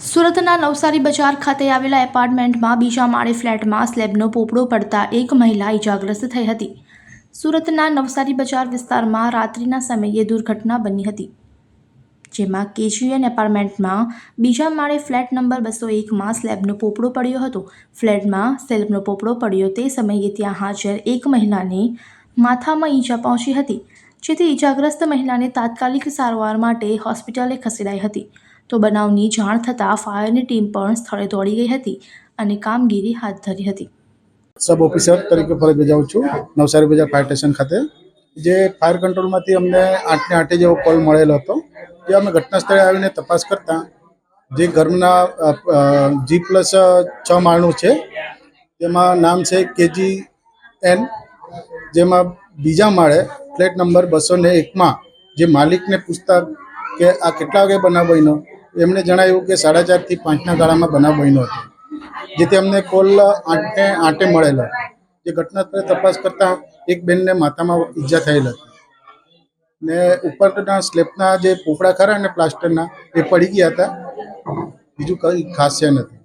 સુરતના નવસારી બજાર ખાતે આવેલા એપાર્ટમેન્ટમાં બીજા માળે ફ્લેટમાં સ્લેબનો પોપડો પડતા એક મહિલા ઇજાગ્રસ્ત થઈ હતી. સુરતના નવસારી બજાર વિસ્તારમાં રાત્રિના સમયે દુર્ઘટના બની હતી, જેમાં કેજીએન એપાર્ટમેન્ટમાં બીજા માળે ફ્લેટ નંબર બસો એકમાં સ્લેબનો પોપડો પડ્યો હતો. ફ્લેટમાં સ્લેબનો પોપડો પડ્યો તે સમયે ત્યાં હાજર એક મહિલાને માથામાં ઈજા પહોંચી હતી, જેથી ઈજાગ્રસ્ત મહિલાને તાત્કાલિક સારવાર માટે હોસ્પિટલે ખસેડાઈ હતી. તો બનાવની જાણ થતાં ફાયરની ટીમ પણ સ્થળે દોડી ગઈ હતી અને કામગીરી હાથ ધરી હતી. સબ ઓફિસર તરીકે ફરજ બજાવું છું, નવસારી બજાર ફાયર સ્ટેશન ખાતે. જે ફાયર કંટ્રોલમાંથી અમને આઠને આઠે જેવો કોલ મળેલો હતો, જે અમે ઘટના સ્થળે આવીને તપાસ કરતા, જે ઘરના જી પ્લસ છ માળનું છે, તેમાં નામ છે કેજી એન જેમાં બીજા માળે ફ્લેટ નંબર બસો ને એકમાં જે માલિકને પૂછતા કે આ કેટલા વાગે બનાવ બન્યો એમણે જણાવ્યું કે સાડા ચારથી પાંચના ગાળામાં બનાવ બન્યો હતો, જેથી અમને કોલ આઠે આઠે મળેલો. જે ઘટના સ્થળે તપાસ કરતા એક બેનને માથામાં ઈજા થયેલ હતી. ને ઉપરના સ્લેબના જે પોપડા ખરા ને પ્લાસ્ટરના, એ પડી ગયા હતા. બીજું કંઈ ખાસ છે નથી.